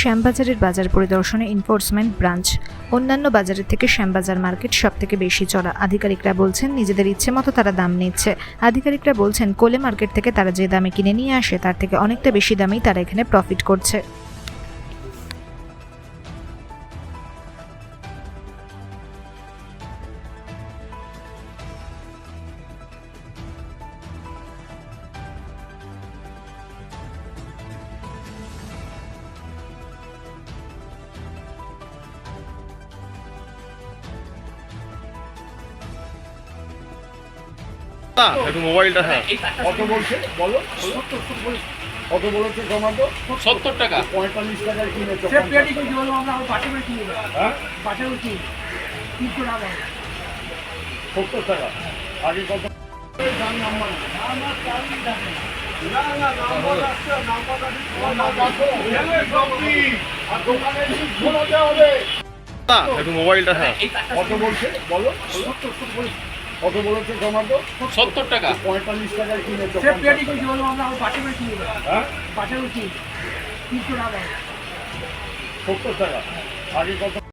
শ্যামবাজারের বাজার পরিদর্শনে enforcement branch অন্যান্য বাজারের থেকে শ্যামবাজার মার্কেট সব থেকে বেশি চড়া আধিকারিকরা বলছেন, নিজেদের ইচ্ছে মতো তারা দাম নিচ্ছে। আধিকারিকরা বলছেন, কোলে মার্কেট থেকে তারা যে দামে কিনে নিয়ে আসে, তার থেকে অনেকটা বেশি দামেই তারা এখানে প্রফিট করছে। না, একটু মোবাইলটা হ্যাঁ। কত বলছে? বলো। কত বলেছে টমেটো সত্তর টাকা। পঁয়তাল্লিশ সে বলো আমরা করে কিনে। হ্যাঁ? বাসে করে কিনে। তিনশো টাকা। সত্তর টাকা। আগে কত? দাম নাম্বার না। না, না, নাম্বার আসছে, নাম্বার আসছে, তোমার নাম্বার আসছে। আর দোকানে লিস্ট হবে। একটু মোবাইলটা হ্যাঁ। কত বলছে? বলো। কত বলেছে টমেটো সত্তর টাকা। পঁয়তাল্লিশ টাকায় কিনে সে পেটি করছি বলো আমরা? আমার বাসে করে কিনে হ্যাঁ? বাসে করে কিনে তিনশো টাকা। সত্তর টাকা। আগে কত